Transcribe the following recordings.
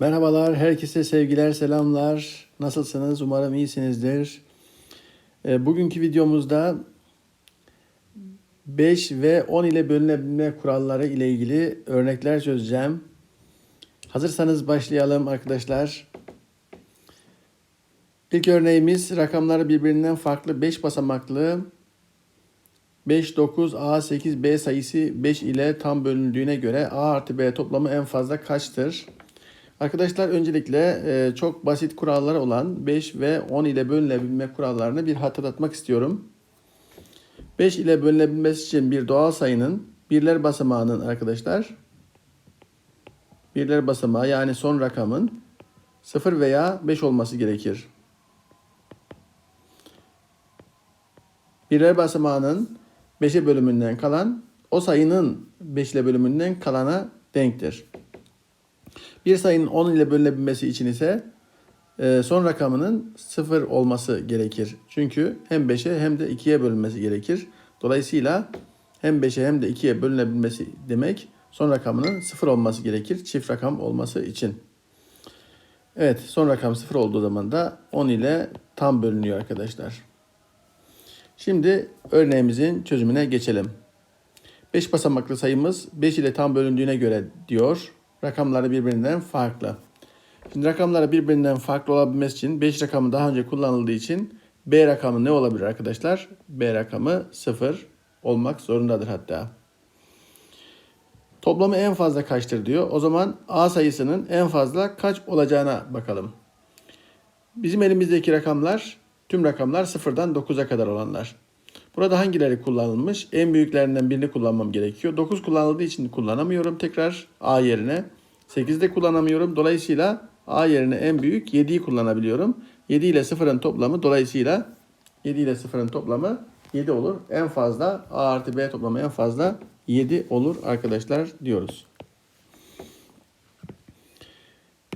Merhabalar, herkese sevgiler, selamlar. Nasılsınız? Umarım iyisinizdir. E, Bugünkü videomuzda 5 ve 10 ile bölünebilme kuralları ile ilgili örnekler çözeceğim. Hazırsanız başlayalım arkadaşlar. İlk örneğimiz rakamları birbirinden farklı 5 basamaklı 5, 9, A, 8, B sayısı 5 ile tam bölündüğüne göre A artı B toplamı en fazla kaçtır? Arkadaşlar öncelikle e, çok basit kuralları olan 5 ve 10 ile bölünebilme kurallarını bir hatırlatmak istiyorum. 5 ile bölünebilmesi için bir doğal sayının birler basamağının arkadaşlar birler basamağı yani son rakamın 0 veya 5 olması gerekir. Birler basamağının 5'e bölümünden kalan o sayının 5 ile bölümünden kalana denktir. Bir sayının 10 ile bölünebilmesi için ise e, son rakamının 0 olması gerekir. Çünkü hem 5'e hem de 2'ye bölünmesi gerekir. Dolayısıyla hem 5'e hem de 2'ye bölünebilmesi demek son rakamının 0 olması gerekir çift rakam olması için. Evet son rakam 0 olduğu zaman da 10 ile tam bölünüyor arkadaşlar. Şimdi örneğimizin çözümüne geçelim. 5 basamaklı sayımız 5 ile tam bölündüğüne göre diyor. Rakamları birbirinden farklı. Şimdi rakamları birbirinden farklı olabilmesi için 5 rakamı daha önce kullanıldığı için B rakamı ne olabilir arkadaşlar? B rakamı 0 olmak zorundadır hatta. Toplamı en fazla kaçtır diyor. O zaman A sayısının en fazla kaç olacağına bakalım. Bizim elimizdeki rakamlar tüm rakamlar 0'dan 9'a kadar olanlar. Burada hangileri kullanılmış? En büyüklerinden birini kullanmam gerekiyor. 9 kullanıldığı için kullanamıyorum tekrar A yerine. 8 de kullanamıyorum. Dolayısıyla A yerine en büyük 7'yi kullanabiliyorum. 7 ile 0'ın toplamı dolayısıyla 7 ile 0'ın toplamı 7 olur. En fazla A artı B toplamı en fazla 7 olur arkadaşlar diyoruz.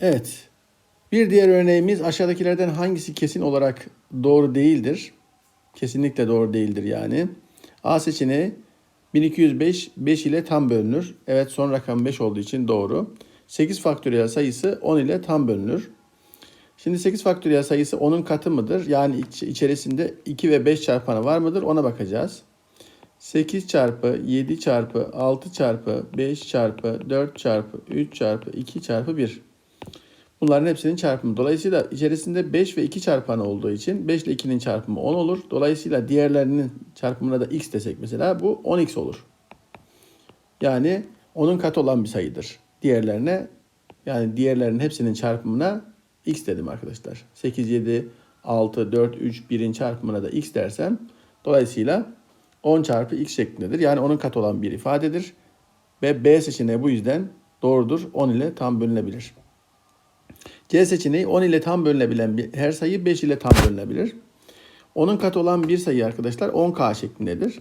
Evet. Bir diğer örneğimiz aşağıdakilerden hangisi kesin olarak doğru değildir? Kesinlikle doğru değildir yani. A seçeneği 1205 5 ile tam bölünür. Evet son rakam 5 olduğu için doğru. 8 faktöriyel sayısı 10 ile tam bölünür. Şimdi 8 faktöriyel sayısı 10'un katı mıdır? Yani iç- içerisinde 2 ve 5 çarpanı var mıdır? Ona bakacağız. 8 çarpı 7 çarpı 6 çarpı 5 çarpı 4 çarpı 3 çarpı 2 çarpı 1. Bunların hepsinin çarpımı. Dolayısıyla içerisinde 5 ve 2 çarpanı olduğu için 5 ile 2'nin çarpımı 10 olur. Dolayısıyla diğerlerinin çarpımına da x desek mesela bu 10x olur. Yani onun katı olan bir sayıdır. Diğerlerine yani diğerlerinin hepsinin çarpımına x dedim arkadaşlar. 8, 7, 6, 4, 3, 1'in çarpımına da x dersem dolayısıyla 10 çarpı x şeklindedir. Yani onun katı olan bir ifadedir. Ve B seçeneği bu yüzden doğrudur. 10 ile tam bölünebilir. C seçeneği 10 ile tam bölünebilen bir her sayı 5 ile tam bölünebilir. Onun katı olan bir sayı arkadaşlar 10k şeklindedir.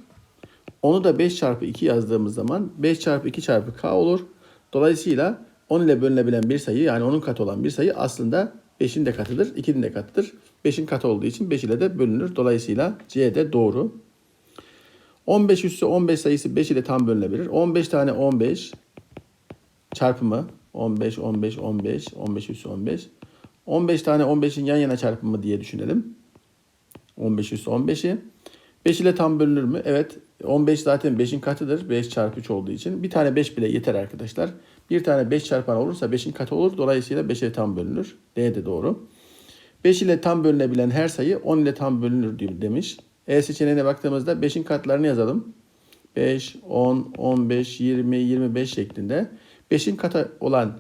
Onu da 5 çarpı 2 yazdığımız zaman 5 çarpı 2 çarpı k olur. Dolayısıyla 10 ile bölünebilen bir sayı yani onun katı olan bir sayı aslında 5'in de katıdır, 2'nin de katıdır. 5'in katı olduğu için 5 ile de bölünür. Dolayısıyla C de doğru. 15 üssü 15 sayısı 5 ile tam bölünebilir. 15 tane 15 çarpımı 15, 15, 15, 15 üssü 15. 15 tane 15'in yan yana çarpımı diye düşünelim. 15 üssü 15'i. 5 ile tam bölünür mü? Evet. 15 zaten 5'in katıdır. 5 çarpı 3 olduğu için. Bir tane 5 bile yeter arkadaşlar. Bir tane 5 çarpan olursa 5'in katı olur. Dolayısıyla 5'e tam bölünür. D de doğru. 5 ile tam bölünebilen her sayı 10 ile tam bölünür diyor demiş. E seçeneğine baktığımızda 5'in katlarını yazalım. 5, 10, 15, 20, 25 şeklinde. 5'in katı olan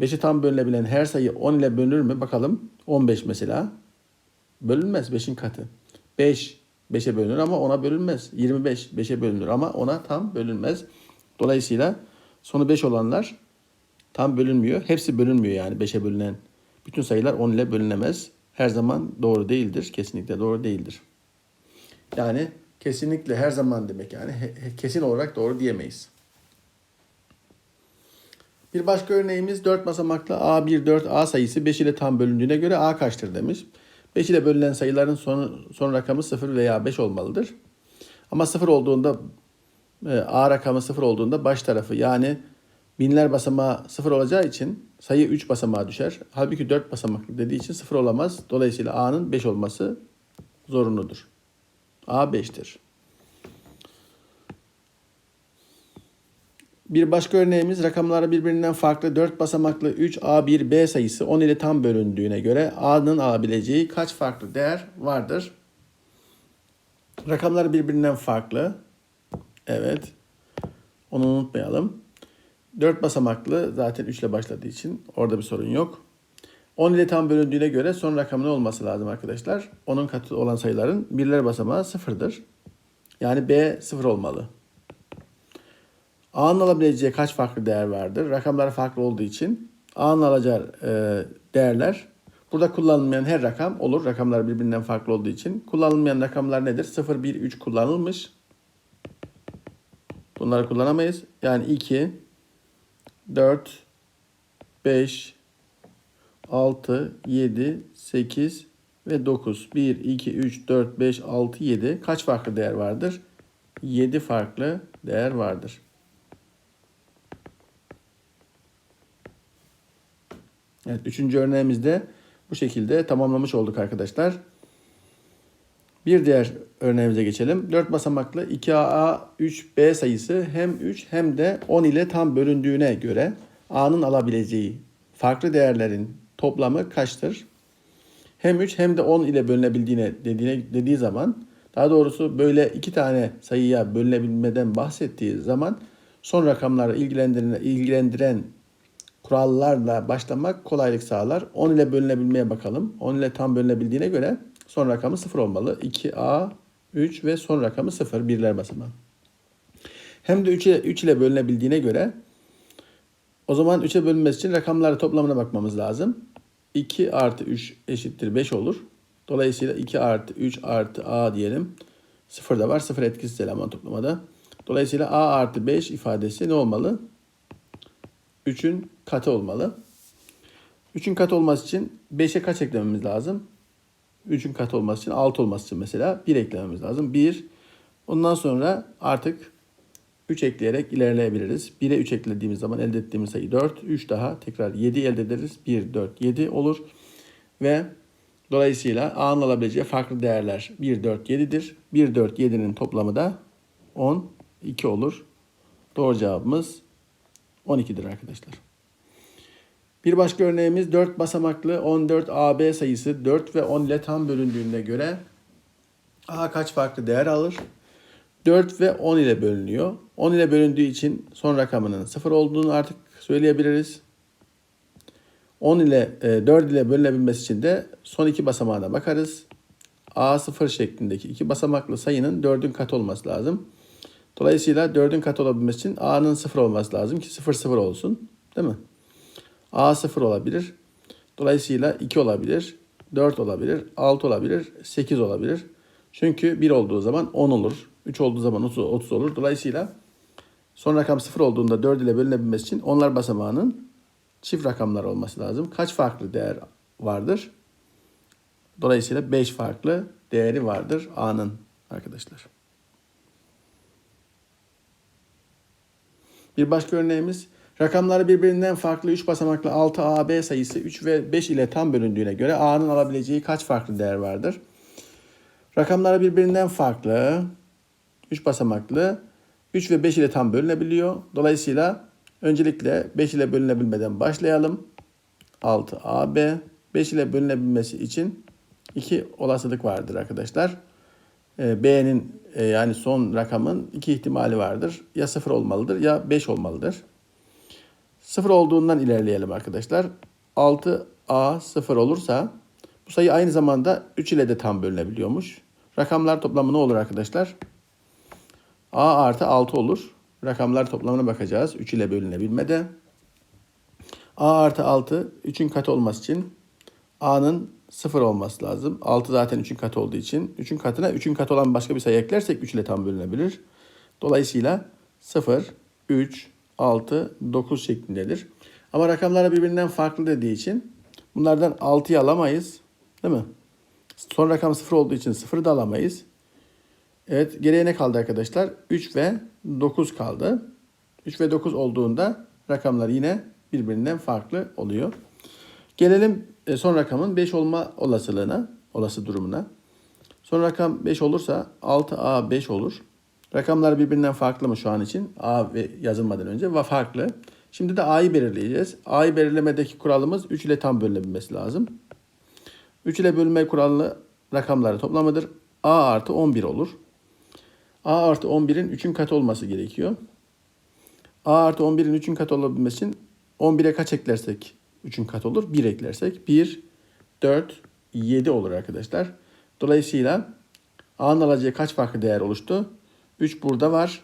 5'i tam bölünebilen her sayı 10 ile bölünür mü? Bakalım. 15 mesela. Bölünmez 5'in katı. 5 5'e bölünür ama 10'a bölünmez. 25 5'e bölünür ama 10'a tam bölünmez. Dolayısıyla sonu 5 olanlar tam bölünmüyor. Hepsi bölünmüyor yani 5'e bölünen. Bütün sayılar 10 ile bölünemez. Her zaman doğru değildir. Kesinlikle doğru değildir. Yani kesinlikle her zaman demek yani kesin olarak doğru diyemeyiz. Bir başka örneğimiz 4 basamaklı A1 4 A sayısı 5 ile tam bölündüğüne göre A kaçtır demiş. 5 ile bölünen sayıların son, son rakamı 0 veya 5 olmalıdır. Ama 0 olduğunda e, A rakamı 0 olduğunda baş tarafı yani binler basamağı sıfır olacağı için sayı 3 basamağa düşer. Halbuki 4 basamaklı dediği için sıfır olamaz. Dolayısıyla A'nın 5 olması zorunludur. A 5'tir. Bir başka örneğimiz rakamları birbirinden farklı 4 basamaklı 3A1B sayısı 10 ile tam bölündüğüne göre A'nın alabileceği kaç farklı değer vardır? Rakamlar birbirinden farklı. Evet. Onu unutmayalım. 4 basamaklı zaten 3 ile başladığı için orada bir sorun yok. 10 ile tam bölündüğüne göre son rakamın ne olması lazım arkadaşlar? Onun katı olan sayıların birler basamağı sıfırdır. Yani B sıfır olmalı. A'nın alabileceği kaç farklı değer vardır? Rakamlar farklı olduğu için A'nın alacağı e, değerler burada kullanılmayan her rakam olur. Rakamlar birbirinden farklı olduğu için. Kullanılmayan rakamlar nedir? 0, 1, 3 kullanılmış. Bunları kullanamayız. Yani 2, 4, 5, 6, 7, 8 ve 9. 1, 2, 3, 4, 5, 6, 7. Kaç farklı değer vardır? 7 farklı değer vardır. Evet, üçüncü örneğimizde bu şekilde tamamlamış olduk arkadaşlar. Bir diğer örneğimize geçelim. 4 basamaklı 2A 3B sayısı hem 3 hem de 10 ile tam bölündüğüne göre A'nın alabileceği farklı değerlerin toplamı kaçtır? Hem 3 hem de 10 ile bölünebildiğine dediğine, dediği zaman daha doğrusu böyle iki tane sayıya bölünebilmeden bahsettiği zaman son rakamları ilgilendiren, ilgilendiren kurallarla başlamak kolaylık sağlar. 10 ile bölünebilmeye bakalım. 10 ile tam bölünebildiğine göre son rakamı 0 olmalı. 2A, 3 ve son rakamı 0 birler basamağı. Hem de 3 ile, 3 ile bölünebildiğine göre o zaman 3'e bölünmesi için rakamların toplamına bakmamız lazım. 2 artı 3 eşittir 5 olur. Dolayısıyla 2 artı 3 artı A diyelim. 0 da var. 0 etkisiz eleman toplamada. Dolayısıyla A artı 5 ifadesi ne olmalı? 3'ün katı olmalı. 3'ün katı olması için 5'e kaç eklememiz lazım? 3'ün katı olması için 6 olması için mesela 1 eklememiz lazım. 1. Ondan sonra artık 3 ekleyerek ilerleyebiliriz. 1'e 3 eklediğimiz zaman elde ettiğimiz sayı 4. 3 daha tekrar 7 elde ederiz. 1, 4, 7 olur. Ve dolayısıyla A'nın alabileceği farklı değerler 1, 4, 7'dir. 1, 4, 7'nin toplamı da 10, 2 olur. Doğru cevabımız 12'dir arkadaşlar. Bir başka örneğimiz 4 basamaklı 14 AB sayısı 4 ve 10 ile tam bölündüğüne göre A kaç farklı değer alır? 4 ve 10 ile bölünüyor. 10 ile bölündüğü için son rakamının 0 olduğunu artık söyleyebiliriz. 10 ile e, 4 ile bölünebilmesi için de son iki basamağına bakarız. A 0 şeklindeki iki basamaklı sayının 4'ün katı olması lazım. Dolayısıyla 4'ün katı olabilmesi için A'nın 0 olması lazım ki 0 0 olsun. Değil mi? A 0 olabilir. Dolayısıyla 2 olabilir. 4 olabilir. 6 olabilir. 8 olabilir. Çünkü 1 olduğu zaman 10 olur. 3 olduğu zaman 30, 30 olur. Dolayısıyla son rakam 0 olduğunda 4 ile bölünebilmesi için onlar basamağının çift rakamlar olması lazım. Kaç farklı değer vardır? Dolayısıyla 5 farklı değeri vardır A'nın arkadaşlar. Bir başka örneğimiz rakamları birbirinden farklı 3 basamaklı 6AB sayısı 3 ve 5 ile tam bölündüğüne göre A'nın alabileceği kaç farklı değer vardır? Rakamları birbirinden farklı 3 basamaklı 3 ve 5 ile tam bölünebiliyor. Dolayısıyla öncelikle 5 ile bölünebilmeden başlayalım. 6AB 5 ile bölünebilmesi için 2 olasılık vardır arkadaşlar. Ee, B'nin e, yani son rakamın iki ihtimali vardır. Ya 0 olmalıdır ya 5 olmalıdır. 0 olduğundan ilerleyelim arkadaşlar. 6A 0 olursa bu sayı aynı zamanda 3 ile de tam bölünebiliyormuş. Rakamlar toplamı ne olur arkadaşlar? A artı 6 olur. Rakamlar toplamına bakacağız. 3 ile bölünebilmede. A artı 6 3'ün katı olması için A'nın 0 olması lazım. 6 zaten 3'ün katı olduğu için 3'ün katına 3'ün katı olan başka bir sayı eklersek 3 ile tam bölünebilir. Dolayısıyla 0, 3, 6, 9 şeklindedir. Ama rakamlar birbirinden farklı dediği için bunlardan 6'yı alamayız. Değil mi? Son rakam 0 olduğu için 0'ı da alamayız. Evet geriye ne kaldı arkadaşlar? 3 ve 9 kaldı. 3 ve 9 olduğunda rakamlar yine birbirinden farklı oluyor. Gelelim e, son rakamın 5 olma olasılığına, olası durumuna. Son rakam 5 olursa 6A 5 olur. Rakamlar birbirinden farklı mı şu an için? A ve yazılmadan önce ve farklı. Şimdi de A'yı belirleyeceğiz. A'yı belirlemedeki kuralımız 3 ile tam bölünebilmesi lazım. 3 ile bölünme kuralı rakamları toplamıdır. A artı 11 olur. A artı 11'in 3'ün katı olması gerekiyor. A artı 11'in 3'ün katı olabilmesi için 11'e kaç eklersek 3'ün katı olur? 1 eklersek 1, 4, 7 olur arkadaşlar. Dolayısıyla A'nın alacağı kaç farklı değer oluştu? 3 burada var.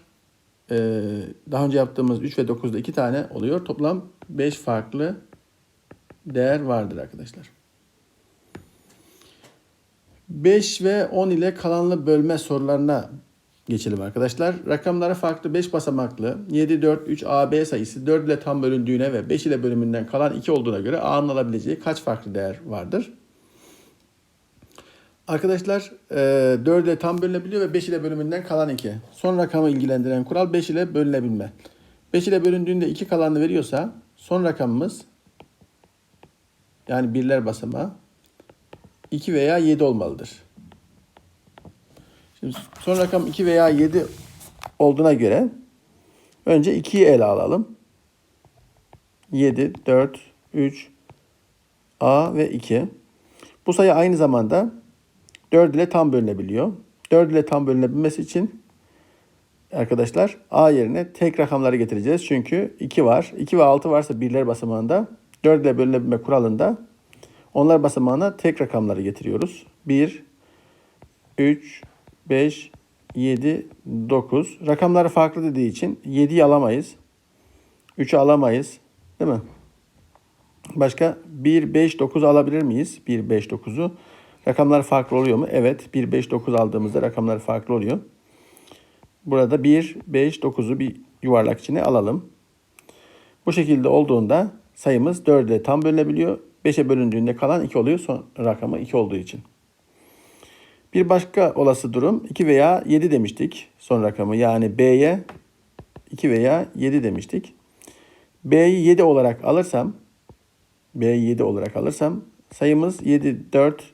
Ee, daha önce yaptığımız 3 ve 9'da 2 tane oluyor. Toplam 5 farklı değer vardır arkadaşlar. 5 ve 10 ile kalanlı bölme sorularına geçelim arkadaşlar. Rakamları farklı 5 basamaklı 7, 4, 3 AB sayısı 4 ile tam bölündüğüne ve 5 ile bölümünden kalan 2 olduğuna göre A'nın alabileceği kaç farklı değer vardır? Arkadaşlar 4 ile tam bölünebiliyor ve 5 ile bölümünden kalan 2. Son rakamı ilgilendiren kural 5 ile bölünebilme. 5 ile bölündüğünde 2 kalanını veriyorsa son rakamımız yani birler basamağı 2 veya 7 olmalıdır. Şimdi son rakam 2 veya 7 olduğuna göre önce 2'yi ele alalım. 7, 4, 3, A ve 2. Bu sayı aynı zamanda 4 ile tam bölünebiliyor. 4 ile tam bölünebilmesi için arkadaşlar A yerine tek rakamları getireceğiz. Çünkü 2 var. 2 ve 6 varsa birler basamağında 4 ile bölünebilme kuralında onlar basamağına tek rakamları getiriyoruz. 1, 3, 5, 7, 9. Rakamları farklı dediği için 7'yi alamayız. 3'ü alamayız. Değil mi? Başka 1, 5, 9 alabilir miyiz? 1, 5, 9'u. Rakamlar farklı oluyor mu? Evet. 1, 5, 9 aldığımızda rakamlar farklı oluyor. Burada 1, 5, 9'u bir yuvarlak içine alalım. Bu şekilde olduğunda sayımız 4'e tam bölünebiliyor. 5'e bölündüğünde kalan 2 oluyor. Son rakamı 2 olduğu için. Bir başka olası durum 2 veya 7 demiştik son rakamı. Yani B'ye 2 veya 7 demiştik. B'yi 7 olarak alırsam B'yi 7 olarak alırsam sayımız 7, 4,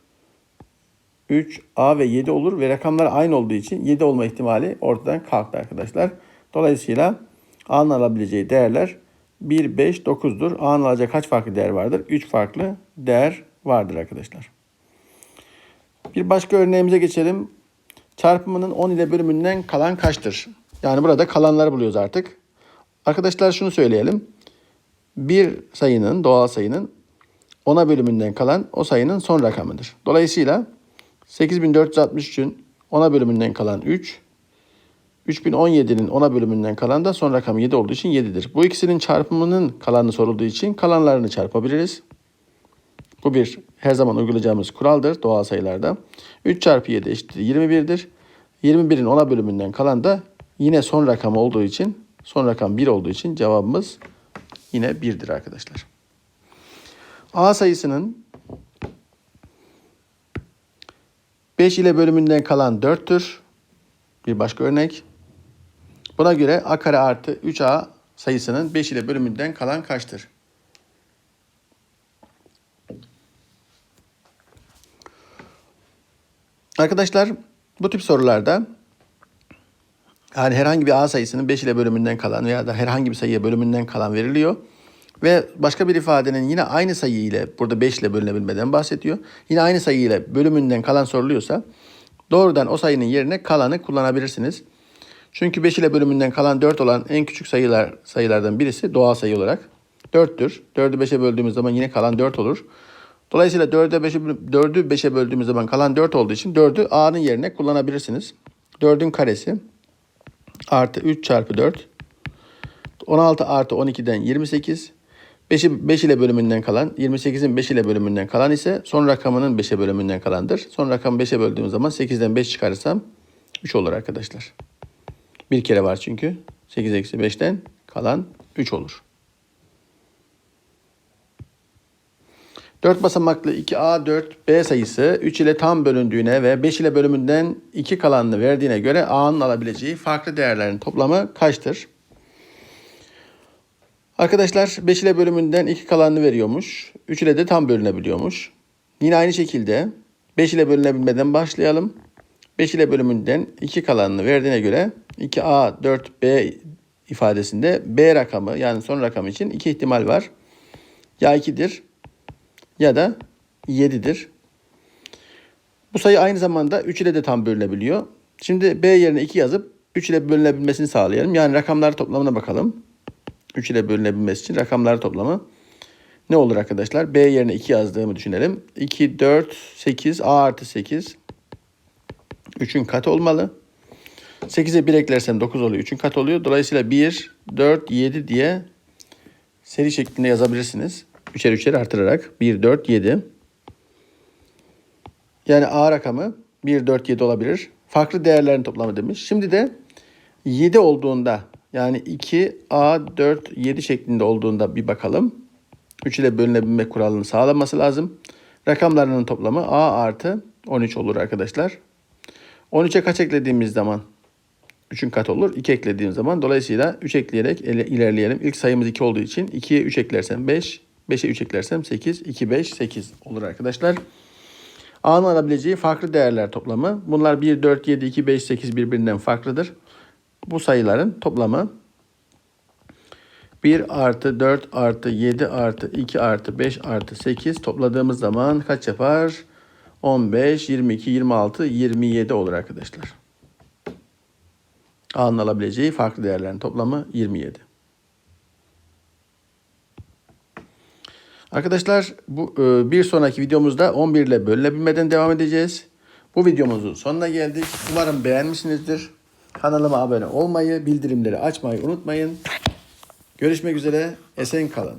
3, A ve 7 olur ve rakamlar aynı olduğu için 7 olma ihtimali ortadan kalktı arkadaşlar. Dolayısıyla A'nın alabileceği değerler 1, 5, 9'dur. A'nın alacağı kaç farklı değer vardır? 3 farklı değer vardır arkadaşlar. Bir başka örneğimize geçelim. Çarpımının 10 ile bölümünden kalan kaçtır? Yani burada kalanları buluyoruz artık. Arkadaşlar şunu söyleyelim. Bir sayının, doğal sayının 10'a bölümünden kalan o sayının son rakamıdır. Dolayısıyla 8463'ün 10'a bölümünden kalan 3, 3017'nin 10'a bölümünden kalan da son rakam 7 olduğu için 7'dir. Bu ikisinin çarpımının kalanı sorulduğu için kalanlarını çarpabiliriz. Bu bir her zaman uygulayacağımız kuraldır doğal sayılarda. 3 çarpı 7 eşittir 21'dir. 21'in 10'a bölümünden kalan da yine son rakam olduğu için son rakam 1 olduğu için cevabımız yine 1'dir arkadaşlar. A sayısının 5 ile bölümünden kalan 4'tür. Bir başka örnek. Buna göre a kare artı 3a sayısının 5 ile bölümünden kalan kaçtır? Arkadaşlar bu tip sorularda yani herhangi bir a sayısının 5 ile bölümünden kalan veya da herhangi bir sayıya bölümünden kalan veriliyor. Ve başka bir ifadenin yine aynı sayı ile burada 5 ile bölünebilmeden bahsediyor. Yine aynı sayı ile bölümünden kalan soruluyorsa doğrudan o sayının yerine kalanı kullanabilirsiniz. Çünkü 5 ile bölümünden kalan 4 olan en küçük sayılar sayılardan birisi doğal sayı olarak 4'tür. 4'ü 5'e böldüğümüz zaman yine kalan 4 olur. Dolayısıyla 4'ü 5'e 4'ü 5'e böldüğümüz zaman kalan 4 olduğu için 4'ü a'nın yerine kullanabilirsiniz. 4'ün karesi artı 3 çarpı 4 16 artı 12'den 28 5'i 5 ile bölümünden kalan 28'in 5 ile bölümünden kalan ise son rakamının 5'e bölümünden kalandır. Son rakamı 5'e böldüğüm zaman 8'den 5 çıkarırsam 3 olur arkadaşlar. Bir kere var çünkü. 8 eksi 5'ten kalan 3 olur. 4 basamaklı 2A4B sayısı 3 ile tam bölündüğüne ve 5 ile bölümünden 2 kalanını verdiğine göre A'nın alabileceği farklı değerlerin toplamı kaçtır? Arkadaşlar 5 ile bölümünden 2 kalanını veriyormuş. 3 ile de tam bölünebiliyormuş. Yine aynı şekilde 5 ile bölünebilmeden başlayalım. 5 ile bölümünden 2 kalanını verdiğine göre 2A 4B ifadesinde B rakamı yani son rakam için iki ihtimal var. Ya 2'dir ya da 7'dir. Bu sayı aynı zamanda 3 ile de tam bölünebiliyor. Şimdi B yerine 2 yazıp 3 ile bölünebilmesini sağlayalım. Yani rakamlar toplamına bakalım. 3 ile bölünebilmesi için rakamlar toplamı ne olur arkadaşlar? B yerine 2 yazdığımı düşünelim. 2, 4, 8, A artı 8. 3'ün katı olmalı. 8'e 1 eklersem 9 oluyor. 3'ün katı oluyor. Dolayısıyla 1, 4, 7 diye seri şeklinde yazabilirsiniz. Üçer üçer artırarak. 1, 4, 7. Yani A rakamı 1, 4, 7 olabilir. Farklı değerlerin toplamı demiş. Şimdi de 7 olduğunda yani 2, A, 4, 7 şeklinde olduğunda bir bakalım. 3 ile bölünebilme kuralını sağlaması lazım. Rakamlarının toplamı A artı 13 olur arkadaşlar. 13'e kaç eklediğimiz zaman 3'ün katı olur. 2 eklediğim zaman dolayısıyla 3 ekleyerek ilerleyelim. İlk sayımız 2 olduğu için 2'ye 3 eklersem 5, 5'e 3 eklersem 8, 2, 5, 8 olur arkadaşlar. A'nın alabileceği farklı değerler toplamı. Bunlar 1, 4, 7, 2, 5, 8 birbirinden farklıdır. Bu sayıların toplamı 1 artı 4 artı 7 artı 2 artı 5 artı 8 topladığımız zaman kaç yapar? 15, 22, 26, 27 olur arkadaşlar. A'nın alabileceği farklı değerlerin toplamı 27. Arkadaşlar bu e, bir sonraki videomuzda 11 ile bölünebilmeden devam edeceğiz. Bu videomuzun sonuna geldik. Umarım beğenmişsinizdir. Kanalıma abone olmayı, bildirimleri açmayı unutmayın. Görüşmek üzere. Esen kalın.